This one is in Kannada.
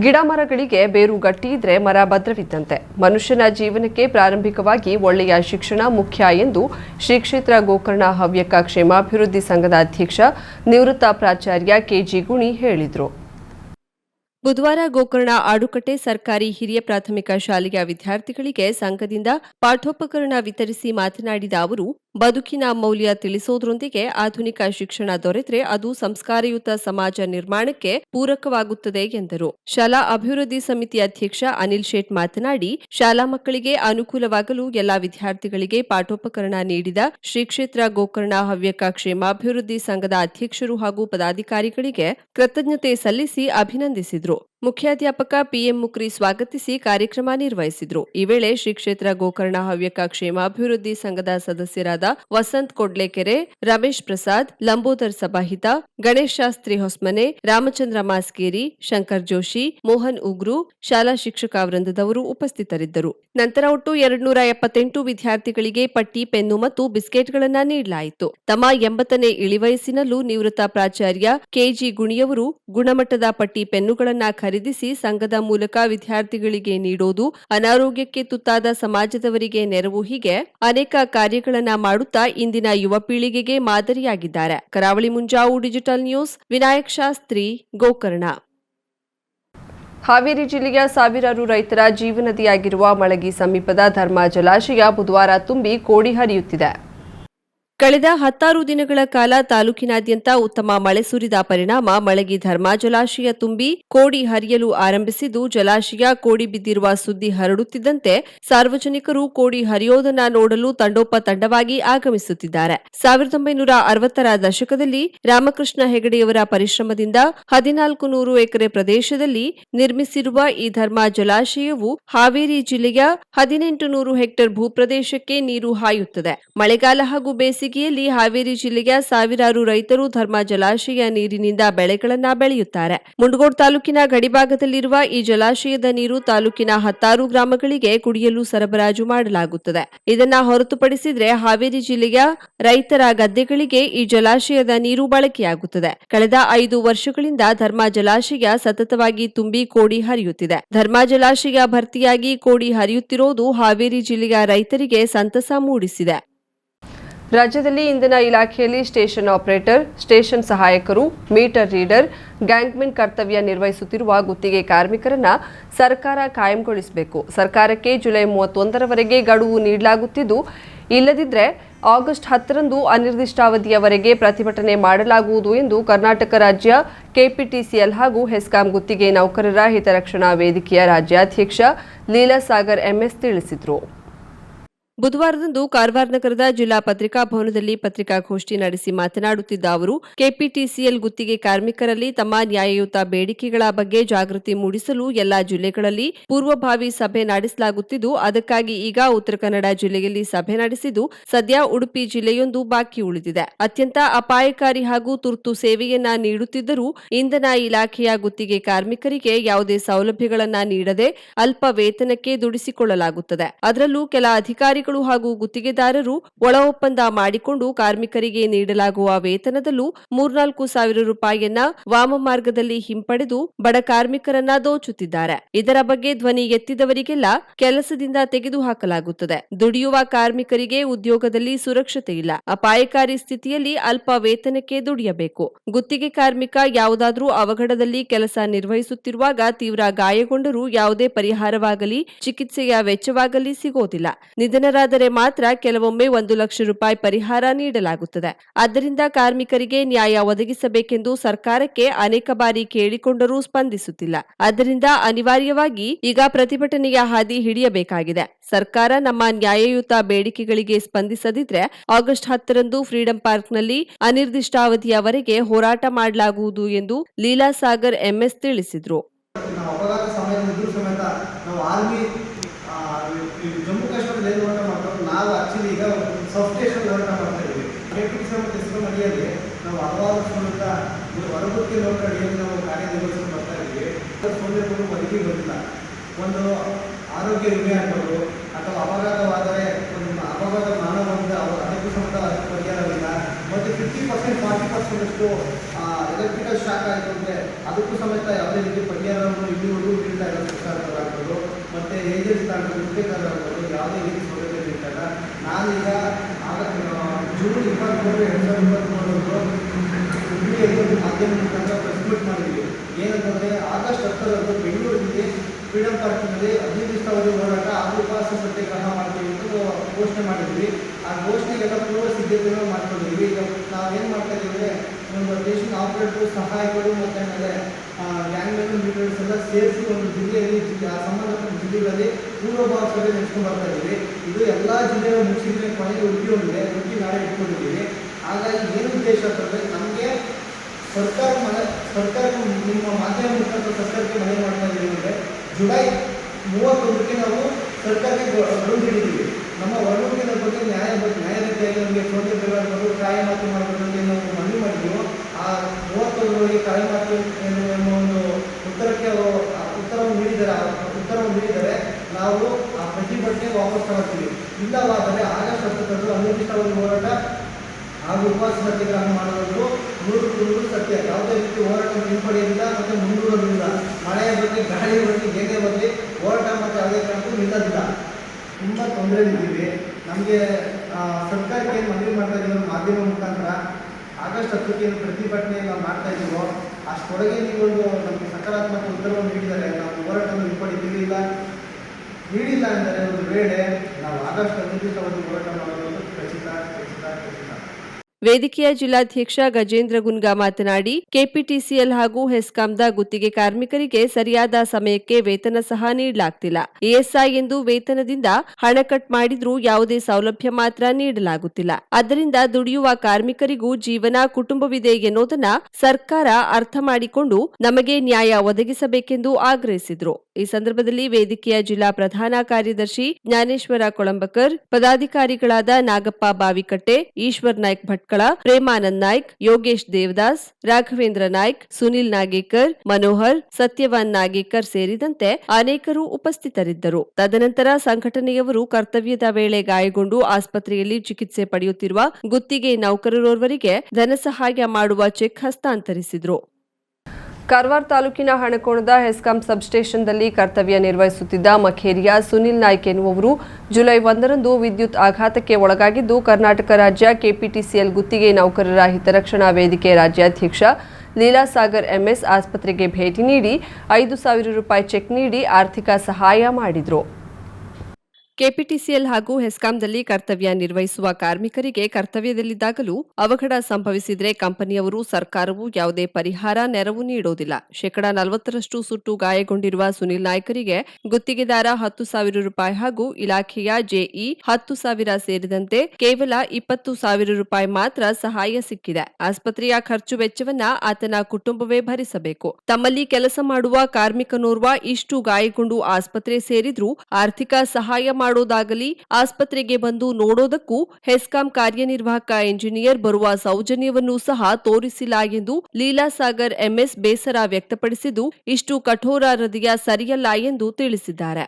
ಗಿಡ ಮರಗಳಿಗೆ ಬೇರು ಗಟ್ಟಿಯಿದ್ರೆ ಮರ ಭದ್ರವಿದ್ದಂತೆ. ಮನುಷ್ಯನ ಜೀವನಕ್ಕೆ ಪ್ರಾರಂಭಿಕವಾಗಿ ಒಳ್ಳೆಯ ಶಿಕ್ಷಣ ಮುಖ್ಯ ಎಂದು ಶ್ರೀ ಕ್ಷೇತ್ರ ಗೋಕರ್ಣ ಹವ್ಯಕ ಕ್ಷೇಮಾಭಿವೃದ್ಧಿ ಸಂಘದ ಅಧ್ಯಕ್ಷ ನಿವೃತ್ತ ಪ್ರಾಚಾರ್ಯ ಕೆಜಿ ಗುಣಿ ಹೇಳಿದರು. ಬುಧವಾರ ಗೋಕರ್ಣ ಆಡುಕಟ್ಟೆ ಸರ್ಕಾರಿ ಹಿರಿಯ ಪ್ರಾಥಮಿಕ ಶಾಲೆಯ ವಿದ್ಯಾರ್ಥಿಗಳಿಗೆ ಸಂಘದಿಂದ ಪಾಠೋಪಕರಣ ವಿತರಿಸಿ ಮಾತನಾಡಿದ ಅವರು, ಬದುಕಿನ ಮೌಲ್ಯ ತಿಳಿಸೋದ್ರೊಂದಿಗೆ ಆಧುನಿಕ ಶಿಕ್ಷಣ ದೊರೆತರೆ ಅದು ಸಂಸ್ಕಾರಯುತ ಸಮಾಜ ನಿರ್ಮಾಣಕ್ಕೆ ಪೂರಕವಾಗುತ್ತದೆ ಎಂದರು. ಶಾಲಾ ಅಭಿವೃದ್ಧಿ ಸಮಿತಿ ಅಧ್ಯಕ್ಷ ಅನಿಲ್ ಶೇಟ್ ಮಾತನಾಡಿ, ಶಾಲಾ ಮಕ್ಕಳಿಗೆ ಅನುಕೂಲವಾಗಲು ಎಲ್ಲಾ ವಿದ್ಯಾರ್ಥಿಗಳಿಗೆ ಪಾಠೋಪಕರಣ ನೀಡಿದ ಶ್ರೀ ಕ್ಷೇತ್ರ ಗೋಕರ್ಣ ಹವ್ಯಕ ಕ್ಷೇಮಾಭಿವೃದ್ಧಿ ಸಂಘದ ಅಧ್ಯಕ್ಷರು ಹಾಗೂ ಪದಾಧಿಕಾರಿಗಳಿಗೆ ಕೃತಜ್ಞತೆ ಸಲ್ಲಿಸಿ ಅಭಿನಂದಿಸಿದರು. ಮುಖ್ಯಾಧ್ಯಾಪಕ ಪಿಎಂ ಮುಕ್ರಿ ಸ್ವಾಗತಿಸಿ ಕಾರ್ಯಕ್ರಮ ನಿರ್ವಹಿಸಿದ್ರು. ಈ ವೇಳೆ ಶ್ರೀ ಕ್ಷೇತ್ರ ಗೋಕರ್ಣ ಹವ್ಯಕ ಕ್ಷೇಮಾಭಿವೃದ್ಧಿ ಸಂಘದ ಸದಸ್ಯರಾದ ವಸಂತ್ ಕೊಡ್ಲೇಕೆರೆ, ರಮೇಶ್ ಪ್ರಸಾದ್, ಲಂಬೋದರ್ ಸಭಾಹಿತ, ಗಣೇಶ್ ಶಾಸ್ತ್ರಿ ಹೊಸ್ಮನೆ, ರಾಮಚಂದ್ರ ಮಾಸ್ಕೇರಿ, ಶಂಕರ್ ಜೋಶಿ, ಮೋಹನ್ ಉಗ್ರು, ಶಾಲಾ ಶಿಕ್ಷಕ ವೃಂದದವರು ಉಪಸ್ಥಿತರಿದ್ದರು. ನಂತರ ಒಟ್ಟು ಎರಡ್ನೂರ ಎಪ್ಪತ್ತೆಂಟು ವಿದ್ಯಾರ್ಥಿಗಳಿಗೆ ಪಟ್ಟಿ, ಪೆನ್ನು ಮತ್ತು ಬಿಸ್ಕೆಟ್ಗಳನ್ನು ನೀಡಲಾಯಿತು. ತಮ್ಮ ಎಂಬತ್ತನೇ ಇಳಿವಯಸ್ಸಿನಲ್ಲೂ ನಿವೃತ್ತ ಪ್ರಾಚಾರ್ಯ ಕೆಜಿ ಗುಣಿಯವರು ಗುಣಮಟ್ಟದ ಪಟ್ಟಿ, ಪೆನ್ನುಗಳನ್ನ ಖರೀದಿಸಿ ಸಂಘದ ಮೂಲಕ ವಿದ್ಯಾರ್ಥಿಗಳಿಗೆ ನೀಡೋದು, ಅನಾರೋಗ್ಯಕ್ಕೆ ತುತ್ತಾದ ಸಮಾಜದವರಿಗೆ ನೆರವು ಹೀಗೆ ಅನೇಕ ಕಾರ್ಯಗಳನ್ನ ಮಾಡುತ್ತಾ ಇಂದಿನ ಯುವ ಪೀಳಿಗೆಗೆ ಮಾದರಿಯಾಗಿದ್ದಾರೆ. Karavali Munjavu digital news, Vinayak Shastri, Gokarna. Haveri ಜಿಲ್ಲೆಯ ಸಾವಿರಾರು ರೈತರ ಜೀವನದಿಯಾಗಿರುವ ಮಳಗಿ ಸಮೀಪದ ಧರ್ಮ ಜಲಾಶಯ ಬುಧವಾರ ತುಂಬಿ ಕೋಡಿ ಹರಿಯುತ್ತಿದೆ. ಕಳೆದ ಹತ್ತಾರು ದಿನಗಳ ಕಾಲ ತಾಲೂಕಿನಾದ್ಯಂತ ಉತ್ತಮ ಮಳೆ ಸುರಿದ ಪರಿಣಾಮ ಮಳಗಿ ಧರ್ಮ ಜಲಾಶಯ ತುಂಬಿ ಕೋಡಿ ಹರಿಯಲು ಆರಂಭಿಸಿದ್ದು, ಜಲಾಶಯ ಕೋಡಿ ಬಿದ್ದಿರುವ ಸುದ್ದಿ ಹರಡುತ್ತಿದ್ದಂತೆ ಸಾರ್ವಜನಿಕರು ಕೋಡಿ ಹರಿಯೋದನ್ನ ನೋಡಲು ತಂಡೋಪ ತಂಡವಾಗಿ ಆಗಮಿಸುತ್ತಿದ್ದಾರೆ. ಸಾವಿರದ ಒಂಬೈನೂರ ಅರವತ್ತರ ದಶಕದಲ್ಲಿ ರಾಮಕೃಷ್ಣ ಹೆಗಡೆಯವರ ಪರಿಶ್ರಮದಿಂದ ಹದಿನಾಲ್ಕು ನೂರು ಎಕರೆ ಪ್ರದೇಶದಲ್ಲಿ ನಿರ್ಮಿಸಿರುವ ಈ ಧರ್ಮ ಜಲಾಶಯವು ಹಾವೇರಿ ಜಿಲ್ಲೆಯ ಹದಿನೆಂಟು ನೂರು ಹೆಕ್ಟೇರ್ ಭೂಪ್ರದೇಶಕ್ಕೆ ನೀರು ಹಾಯುತ್ತದೆ. ಮಳೆಗಾಲ ಹಾಗೂ ಬೇಸಿಗೆಯಲ್ಲಿ ಹಾವೇರಿ ಜಿಲ್ಲೆಯ ಸಾವಿರಾರು ರೈತರು ಧರ್ಮ ಜಲಾಶಯ ನೀರಿನಿಂದ ಬೆಳೆಗಳನ್ನು ಬೆಳೆಯುತ್ತಾರೆ. ಮುಂಡಗೋಡ್ ತಾಲೂಕಿನ ಗಡಿಭಾಗದಲ್ಲಿರುವ ಈ ಜಲಾಶಯದ ನೀರು ತಾಲೂಕಿನ ಹತ್ತಾರು ಗ್ರಾಮಗಳಿಗೆ ಕುಡಿಯಲು ಸರಬರಾಜು ಮಾಡಲಾಗುತ್ತದೆ. ಇದನ್ನ ಹೊರತುಪಡಿಸಿದ್ರೆ ಹಾವೇರಿ ಜಿಲ್ಲೆಯ ರೈತರ ಗದ್ದೆಗಳಿಗೆ ಈ ಜಲಾಶಯದ ನೀರು ಬಳಕೆಯಾಗುತ್ತದೆ. ಕಳೆದ ಐದು ವರ್ಷಗಳಿಂದ ಧರ್ಮ ಜಲಾಶಯ ಸತತವಾಗಿ ತುಂಬಿ ಕೋಡಿ ಹರಿಯುತ್ತಿದೆ. ಧರ್ಮ ಜಲಾಶಯ ಭರ್ತಿಯಾಗಿ ಕೋಡಿ ಹರಿಯುತ್ತಿರೋದು ಹಾವೇರಿ ಜಿಲ್ಲೆಯ ರೈತರಿಗೆ ಸಂತಸ ಮೂಡಿಸಿದೆ. ರಾಜ್ಯದಲ್ಲಿ ಇಂಧನ ಇಲಾಖೆಯಲ್ಲಿ ಸ್ಟೇಷನ್ ಆಪರೇಟರ್, ಸ್ಟೇಷನ್ ಸಹಾಯಕರು, ಮೀಟರ್ ರೀಡರ್, ಗ್ಯಾಂಗ್ಮೆನ್ ಕರ್ತವ್ಯ ನಿರ್ವಹಿಸುತ್ತಿರುವ ಗುತ್ತಿಗೆ ಕಾರ್ಮಿಕರನ್ನ ಸರ್ಕಾರ ಕಾಯಂಗೊಳಿಸಬೇಕು. ಸರ್ಕಾರಕ್ಕೆ ಜುಲೈ ಮೂವತ್ತೊಂದರವರೆಗೆ ಗಡುವು ನೀಡಲಾಗುತ್ತಿದ್ದು ಇಲ್ಲದಿದ್ದರೆ ಆಗಸ್ಟ್ ಹತ್ತರಂದು ಅನಿರ್ದಿಷ್ಟಾವಧಿಯವರೆಗೆ ಪ್ರತಿಭಟನೆ ಮಾಡಲಾಗುವುದು ಎಂದು ಕರ್ನಾಟಕ ರಾಜ್ಯ ಕೆಪಿಟಿಸಿಎಲ್ ಹಾಗೂ ಹೆಸ್ಕಾಂ ಗುತ್ತಿಗೆ ನೌಕರರ ಹಿತರಕ್ಷಣಾ ವೇದಿಕೆಯ ರಾಜ್ಯಾಧ್ಯಕ್ಷ ಲೀಲಾಸಾಗರ್ ಎಂಎಸ್ ತಿಳಿಸಿದರು. ಬುಧವಾರದಂದು ಕಾರವಾರ ನಗರದ ಜಿಲ್ಲಾ ಪತ್ರಿಕಾ ಭವನದಲ್ಲಿ ಪತ್ರಿಕಾಗೋಷ್ಠಿ ನಡೆಸಿ ಮಾತನಾಡುತ್ತಿದ್ದ ಅವರು, ಕೆಪಿಟಿಸಿಎಲ್ ಗುತ್ತಿಗೆ ಕಾರ್ಮಿಕರಲ್ಲಿ ತಮ್ಮ ನ್ಯಾಯಯುತ ಬೇಡಿಕೆಗಳ ಬಗ್ಗೆ ಜಾಗೃತಿ ಮೂಡಿಸಲು ಎಲ್ಲಾ ಜಿಲ್ಲೆಗಳಲ್ಲಿ ಪೂರ್ವಭಾವಿ ಸಭೆ ನಡೆಸಲಾಗುತ್ತಿದ್ದು, ಅದಕ್ಕಾಗಿ ಈಗ ಉತ್ತರ ಕನ್ನಡ ಜಿಲ್ಲೆಯಲ್ಲಿ ಸಭೆ ನಡೆಸಿದ್ದು, ಸದ್ಯ ಉಡುಪಿ ಜಿಲ್ಲೆಯೊಂದು ಬಾಕಿ ಉಳಿದಿದೆ. ಅತ್ಯಂತ ಅಪಾಯಕಾರಿ ಹಾಗೂ ತುರ್ತು ಸೇವೆಯನ್ನ ನೀಡುತ್ತಿದ್ದರೂ, ಇಂಧನ ಇಲಾಖೆಯ ಗುತ್ತಿಗೆ ಕಾರ್ಮಿಕರಿಗೆ ಯಾವುದೇ ಸೌಲಭ್ಯಗಳನ್ನ ನೀಡದೆ ಅಲ್ಪ ವೇತನಕ್ಕೆ ದುಡಿಸಿಕೊಳ್ಳಲಾಗುತ್ತದೆ. ಅದರಲ್ಲೂ ಕೆಲ ಅಧಿಕಾರಿಗಳು ಹಾಗೂ ಗುತ್ತಿಗೆದಾರರು ಒಳ ಒಪ್ಪಂದ ಮಾಡಿಕೊಂಡು ಕಾರ್ಮಿಕರಿಗೆ ನೀಡಲಾಗುವ ವೇತನದಲ್ಲೂ ಮೂರ್ನಾಲ್ಕು ಸಾವಿರ ರೂಪಾಯಿಯನ್ನ ವಾಮ ಮಾರ್ಗದಲ್ಲಿ ಹಿಂಪಡೆದು ಬಡ ಕಾರ್ಮಿಕರನ್ನ ದೋಚುತ್ತಿದ್ದಾರೆ ಇದರ ಬಗ್ಗೆ ಧ್ವನಿ ಎತ್ತಿದವರಿಗೆಲ್ಲ ಕೆಲಸದಿಂದ ತೆಗೆದುಹಾಕಲಾಗುತ್ತದೆ. ದುಡಿಯುವ ಕಾರ್ಮಿಕರಿಗೆ ಉದ್ಯೋಗದಲ್ಲಿ ಸುರಕ್ಷತೆ ಇಲ್ಲ. ಅಪಾಯಕಾರಿ ಸ್ಥಿತಿಯಲ್ಲಿ ಅಲ್ಪ ವೇತನಕ್ಕೆ ದುಡಿಯಬೇಕು. ಗುತ್ತಿಗೆ ಕಾರ್ಮಿಕ ಯಾವುದಾದ್ರೂ ಅವಘಡದಲ್ಲಿ ಕೆಲಸ ನಿರ್ವಹಿಸುತ್ತಿರುವಾಗ ತೀವ್ರ ಗಾಯಗೊಂಡರೂ ಯಾವುದೇ ಪರಿಹಾರವಾಗಲಿ, ಚಿಕಿತ್ಸೆಯ ವೆಚ್ಚವಾಗಲಿ ಸಿಗೋದಿಲ್ಲ. ನಿಧನರಾದರೆ ಮಾತ್ರ ಕೆಲವೊಮ್ಮೆ ಒಂದು ಲಕ್ಷ ರೂಪಾಯಿ ಪರಿಹಾರ ನೀಡಲಾಗುತ್ತದೆ. ಆದ್ದರಿಂದ ಕಾರ್ಮಿಕರಿಗೆ ನ್ಯಾಯ ಒದಗಿಸಬೇಕೆಂದು ಸರ್ಕಾರಕ್ಕೆ ಅನೇಕ ಬಾರಿ ಕೇಳಿಕೊಂಡರೂ ಸ್ಪಂದಿಸುತ್ತಿಲ್ಲ. ಆದ್ದರಿಂದ ಅನಿವಾರ್ಯವಾಗಿ ಈಗ ಪ್ರತಿಭಟನೆಯ ಹಾದಿ ಹಿಡಿಯಬೇಕಾಗಿದೆ. ಸರ್ಕಾರ ನಮ್ಮ ನ್ಯಾಯಯುತ ಬೇಡಿಕೆಗಳಿಗೆ ಸ್ಪಂದಿಸದಿದ್ರೆ ಆಗಸ್ಟ್ ಹತ್ತರಂದು ಫ್ರೀಡಂ ಪಾರ್ಕ್ನಲ್ಲಿ ಅನಿರ್ದಿಷ್ಟಾವಧಿಯವರೆಗೆ ಹೋರಾಟ ಮಾಡಲಾಗುವುದು ಎಂದು ಲೀಲಾ ಸಾಗರ್ ಎಂಎಸ್ ತಿಳಿಸಿದರು. ಸಬ್ಸ್ಟೇಷನ್ ಲೋಕ ಅಂತ ಹೇಳಿ ಎಲೆಕ್ಟ್ರಿಕ್ಸ್ ಹೆಸರು ಅಡಿಯಲ್ಲಿ ನಾವು ಹಲವಾರು ಮೂಲಕ ಹೊರಗುತ್ತಿ ಲೋಕ ಅಡಿಯಲ್ಲಿ ನಾವು ಕಾರ್ಯನಿರ್ವಹಿಸಲು ಬರ್ತಾ ಇದ್ದೀವಿ. ಸೌಲಭ್ಯಗಳು ಬದುಕಿ ಗೊತ್ತಿಲ್ಲ ಒಂದು ಆರೋಗ್ಯ ವಿಮೆ ಆಗ್ಬೋದು, ಅಥವಾ ಅಪಘಾತವಾದರೆ ಒಂದು ಅಪಘಾತ ಮಾನವಂತ ಅವರು ಅದಕ್ಕೂ ಸಮೇತ ಪರಿಹಾರವಿಲ್ಲ. ಮತ್ತು ಫಿಫ್ಟಿ ಪರ್ಸೆಂಟ್ ಫಾರ್ಟಿ ಪರ್ಸೆಂಟಷ್ಟು ಎಲೆಕ್ಟ್ರಿಕಲ್ ಶಾಕ್ ಆಯಿತು ಅಂದರೆ ಅದಕ್ಕೂ ಸಮೇತ ಯಾವುದೇ ರೀತಿ ಪರಿಹಾರವನ್ನು ಇಲ್ಲಿವರೆಗೂ ನೀಡ್ತಾ ಇಲ್ಲ ಸರ್ಕಾರದವರಾಗ್ಬೋದು ಮತ್ತು ಏಜೆನ್ಸ್ ತಾಂಡ ಆಗ್ಬೋದು, ಯಾವುದೇ ರೀತಿ ಸೌಲಭ್ಯ ನೀಡಿದಾಗ ನಾನೀಗ ಜೂನ್ ಇಪ್ಪತ್ತ್ಮೂರು ಎರಡು ಸಾವಿರದ ಇಪ್ಪತ್ತ್ಮೂರರಂದು ಹುಬ್ಳಿಯಲ್ಲಿ ಮಾಧ್ಯಮ ಮುಖಾಂತರ ಪ್ರೆಸ್ ಮೀಟ್ ಮಾಡಿದ್ವಿ. ಏನಂತಂದರೆ ಆಗಸ್ಟ್ ಹತ್ತರಂದು ಬೆಂಗಳೂರಿನಲ್ಲಿ ಫ್ರೀಡಮ್ ಪಾರ್ಕ್ನಲ್ಲಿ ಅನಿರ್ದಿಷ್ಟಾವಧಿ ಹೋರಾಟ ಆದಿವಾಸ ಸತ್ಯಾಗ್ರಹ ಮಾಡ್ತೀವಿ ಅಂತ ಘೋಷಣೆ ಮಾಡಿದ್ವಿ. ಆ ಘೋಷಣೆಗೆಲ್ಲ ಪೂರ್ವ ಸಿದ್ಧತೆಗಳು ಮಾಡ್ಕೊಂಡಿದ್ವಿ. ಈಗ ನಾವೇನು ಮಾಡ್ತಾ ಇದ್ದೀವಿ ಒಂದು ದೇಶದ ಆಪರೇಟರ್ ಸಹಾಯಕರು ಮತ್ತು ಆಮೇಲೆ ಗ್ಯಾಂಗ್ಮೆನ್ ಮೀಟರ್ಸ್ ಎಲ್ಲ ಸೇರಿಸಿ ಒಂದು ಜಿಲ್ಲೆಯಲ್ಲಿ ಜಿಲ್ಲೆ ಆ ಸಂಬಂಧಪಟ್ಟ ಜಿಲ್ಲೆಗಳಲ್ಲಿ ಪೂರ್ವಭಾವಿ ಸಭೆ ನಡೆಸ್ಕೊಂಡು ಬರ್ತಾ ಇದ್ದೀವಿ. ಇದು ಎಲ್ಲ ಜಿಲ್ಲೆಗಳು ಮುಗಿಸಿದ್ರೆ ಕೊನೆಗೆ ಉಡುಪಿ ಒಂದಿದೆ ಉಡುಪಿ ನಾಳೆ ಇಟ್ಕೊಂಡಿದ್ದೀವಿ. ಹಾಗಾಗಿ ಏನು ಉದ್ದೇಶ ಅಂತಂದರೆ ನಮಗೆ ಸರ್ಕಾರ ಮನೆ, ಸರ್ಕಾರ ನಿಮ್ಮ ಮಾಧ್ಯಮ ಮುಖಾಂತರ ಸರ್ಕಾರಕ್ಕೆ ಮನೆ ಮಾಡ್ತಾ ಇದ್ದೀವಿ ಅಂದರೆ ಜುಲೈ ಮೂವತ್ತೊಂದಕ್ಕೆ ನಾವು ಸರ್ಕಾರಕ್ಕೆ ಗಡುವು ಹಿಡಿದೀವಿ ನಮ್ಮ ಒಳನುಡಿಗಳ ಬಗ್ಗೆ ನ್ಯಾಯ ನ್ಯಾಯ ರೀತಿಯಾಗಿ ನಮಗೆ ಸೌಲಭ್ಯಗಳು ಕಾಯ ಮಾತು ಮಾಡಬೇಕು ಅಂತ ಏನು ನಾವು ಮನವಿ ಮಾಡಿದ್ದೀವೋ ಆ ಮೂವತ್ತೊಂದರೊಳಗೆ ಕಾಯ ಮಾತು ಏನು ಎಂಬ ಒಂದು ಉತ್ತರಕ್ಕೆ ಅವರು ಆ ಉತ್ತರವನ್ನು ನೀಡಿದ್ದಾರೆ ಆ ಉತ್ತರವನ್ನು ನೀಡಿದರೆ ನಾವು ಆ ಪ್ರತಿಭಟನೆ ವಾಪಸ್ ತಗೊಳ್ತೀವಿ. ಇಲ್ಲವಾದರೆ ಆಗಸ್ಟ್ ಹತ್ತರಂದು ಅನಿರ್ದಿಷ್ಟಾವಧಿ ಹೋರಾಟ ಹಾಗೂ ಉಪವಾಸ ಸತ್ಯಾಗ್ರಹ ಮಾಡುವುದು ನೂರು ನೂರು ಸತ್ಯ. ಯಾವುದೇ ರೀತಿ ಹೋರಾಟ ಹಿಂಪಡೆಯೋದಿಲ್ಲ ಮತ್ತು ಮುಂದೂಡೋದಿಲ್ಲ. ಮಳೆಯ ಬಗ್ಗೆ, ಗಾಳಿಯ ಬಗ್ಗೆ ಹೇಗೆ ಬರಲಿ ಹೋರಾಟ ಮತ್ತು ಯಾವುದೇ ಕಾರಣಕ್ಕೂ ನಿಲ್ಲದಿಲ್ಲ. ತುಂಬ ತೊಂದರೆ ಇದ್ದೀವಿ ನಮಗೆ ಸರ್ಕಾರಕ್ಕೆ ಏನು ಮನವಿ ಮಾಡ್ತಾ ಇದ್ದೀವಿ ಮಾಧ್ಯಮ ಮುಖಾಂತರ. ಆಗಸ್ಟ್ ಹತ್ತಕ್ಕೆ ಏನು ಪ್ರತಿಭಟನೆ ನಾವು ಮಾಡ್ತಾ ಇದ್ದೀವೋ, ಅಷ್ಟೊಳಗೆ ನೀವೊಂದು ನಮಗೆ ಸಕಾರಾತ್ಮಕ ಉತ್ತರವನ್ನು ನೀಡಿದರೆ ನಾವು ಹೋರಾಟವನ್ನು ಹಿಂಪಡಿತೀವಿ ಇಲ್ಲ ನೀಡಿಲ್ಲ ಅಂದರೆ ಒಂದು ವೇಳೆ ನಾವು ಆದಷ್ಟು ಹದಿನೈದು ಒಂದು ಹೋರಾಟ ಮಾಡೋದು ಖಚಿತ ಖಚಿತ ಖಚಿತ. ವೇದಿಕೆಯ ಜಿಲ್ಲಾಧ್ಯಕ್ಷ ಗಜೇಂದ್ರ ಗುನ್ಗಾ ಮಾತನಾಡಿ, ಕೆಪಿಟಿಸಿಎಲ್ ಹಾಗೂ ಹೆಸ್ಕಾಂದ ಗುತ್ತಿಗೆ ಕಾರ್ಮಿಕರಿಗೆ ಸರಿಯಾದ ಸಮಯಕ್ಕೆ ವೇತನ ಸಹ ನೀಡಲಾಗ್ತಿಲ್ಲ. ಇಎಸ್ಐ ಎಂದು ವೇತನದಿಂದ ಹಣ ಕಟ್ ಮಾಡಿದ್ರೂ ಯಾವುದೇ ಸೌಲಭ್ಯ ಮಾತ್ರ ನೀಡಲಾಗುತ್ತಿಲ್ಲ. ಅದರಿಂದ ದುಡಿಯುವ ಕಾರ್ಮಿಕರಿಗೂ ಜೀವನ ಕುಟುಂಬವಿದೆ ಎನ್ನುವುದನ್ನ ಸರ್ಕಾರ ಅರ್ಥ ಮಾಡಿಕೊಂಡು ನಮಗೆ ನ್ಯಾಯ ಒದಗಿಸಬೇಕೆಂದು ಆಗ್ರಹಿಸಿದ್ರು. ಈ ಸಂದರ್ಭದಲ್ಲಿ ವೇದಿಕೆಯ ಜಿಲ್ಲಾ ಪ್ರಧಾನ ಕಾರ್ಯದರ್ಶಿ ಜ್ಞಾನೇಶ್ವರ ಕೊಳಂಬಕರ್, ಪದಾಧಿಕಾರಿಗಳಾದ ನಾಗಪ್ಪ ಬಾವಿಕಟ್ಟೆ, ಈಶ್ವರ್ ನಾಯ್ಕ್ ಭಟ್ಕಳ ಪ್ರೇಮಾನಂದ್ ನಾಯ್ಕ್, ಯೋಗೇಶ್ ದೇವದಾಸ್, ರಾಘವೇಂದ್ರ ನಾಯ್ಕ್, ಸುನಿಲ್ ನಾಗೇಕರ್, ಮನೋಹರ್, ಸತ್ಯವಾನ್ ನಾಗೇಕರ್ ಸೇರಿದಂತೆ ಅನೇಕರು ಉಪಸ್ಥಿತರಿದ್ದರು. ತದನಂತರ ಸಂಘಟನೆಯವರು ಕರ್ತವ್ಯದ ವೇಳೆ ಗಾಯಗೊಂಡು ಆಸ್ಪತ್ರೆಯಲ್ಲಿ ಚಿಕಿತ್ಸೆ ಪಡೆಯುತ್ತಿರುವ ಗುತ್ತಿಗೆ ನೌಕರರೋರ್ವರಿಗೆ ಧನಸಹಾಯ ಮಾಡುವ ಚೆಕ್ ಹಸ್ತಾಂತರಿಸಿದ್ರು. ಕಾರವಾರ ತಾಲೂಕಿನ ಹಣಕೋಣದ ಹೆಸ್ಕಾಂ ಸಬ್ಸ್ಟೇಷನ್ದಲ್ಲಿ ಕರ್ತವ್ಯ ನಿರ್ವಹಿಸುತ್ತಿದ್ದ ಮಖೇರಿಯ ಸುನಿಲ್ ನಾಯ್ಕ್ ಎನ್ನುವವರು ಜುಲೈ ಒಂದರಂದು ವಿದ್ಯುತ್ ಆಘಾತಕ್ಕೆ ಒಳಗಾಗಿದ್ದು, ಕರ್ನಾಟಕ ರಾಜ್ಯ ಕೆಪಿಟಿಸಿಎಲ್ ಗುತ್ತಿಗೆ ನೌಕರರ ಹಿತರಕ್ಷಣಾ ವೇದಿಕೆ ರಾಜ್ಯಾಧ್ಯಕ್ಷ ಲೀಲಾಸಾಗರ್ ಎಂಎಸ್ ಆಸ್ಪತ್ರೆಗೆ ಭೇಟಿ ನೀಡಿ ಐದು ಸಾವಿರ ರೂಪಾಯಿ ಚೆಕ್ ನೀಡಿ ಆರ್ಥಿಕ ಸಹಾಯ ಮಾಡಿದರು. ಕೆಪಿಟಿಸಿಎಲ್ ಹಾಗೂ ಹೆಸ್ಕಾಂದಲ್ಲಿ ಕರ್ತವ್ಯ ನಿರ್ವಹಿಸುವ ಕಾರ್ಮಿಕರಿಗೆ ಕರ್ತವ್ಯದಲ್ಲಿದ್ದಾಗಲೂ ಅವಘಡ ಸಂಭವಿಸಿದರೆ ಕಂಪನಿಯವರು ಸರ್ಕಾರವು ಯಾವುದೇ ಪರಿಹಾರ ನೆರವು ನೀಡೋದಿಲ್ಲ. ಶೇಕಡಾ ನಲವತ್ತರಷ್ಟು ಸುಟ್ಟು ಗಾಯಗೊಂಡಿರುವ ಸುನಿಲ್ ನಾಯ್ಕರಿಗೆ ಗುತ್ತಿಗೆದಾರ ಹತ್ತು ಸಾವಿರ ರೂಪಾಯಿ ಹಾಗೂ ಇಲಾಖೆಯ ಜೆಇ ಹತ್ತು ಸಾವಿರ ಸೇರಿದಂತೆ ಕೇವಲ ಇಪ್ಪತ್ತು ಸಾವಿರ ರೂಪಾಯಿ ಮಾತ್ರ ಸಹಾಯ ಸಿಕ್ಕಿದೆ. ಆಸ್ಪತ್ರೆಯ ಖರ್ಚು ವೆಚ್ಚವನ್ನ ಆತನ ಕುಟುಂಬವೇ ಭರಿಸಬೇಕು. ತಮ್ಮಲ್ಲಿ ಕೆಲಸ ಮಾಡುವ ಕಾರ್ಮಿಕನೋರ್ವ ಇಷ್ಟು ಗಾಯಗೊಂಡು ಆಸ್ಪತ್ರೆ ಸೇರಿದ್ರೂ ಆರ್ಥಿಕ ಸಹಾಯ ಮಾಡೋದಾಗಲಿ ಆಸ್ಪತ್ರೆಗೆ ಬಂದು ನೋಡೋದಕ್ಕೂ ಹೆಸ್ಕಾಂ ಕಾರ್ಯನಿರ್ವಾಹಕ ಎಂಜಿನಿಯರ್ ಬರುವ ಸೌಜನ್ಯವನ್ನೂ ಸಹ ತೋರಿಸಿಲ್ಲ ಎಂದು ಲೀಲಾಸಾಗರ್ ಎಂಎಸ್ ಬೇಸರ ವ್ಯಕ್ತಪಡಿಸಿದ್ದು, ಇಷ್ಟು ಕಠೋರ ಹೃದಯ ಸರಿಯಲ್ಲ ಎಂದು ತಿಳಿಸಿದ್ದಾರೆ.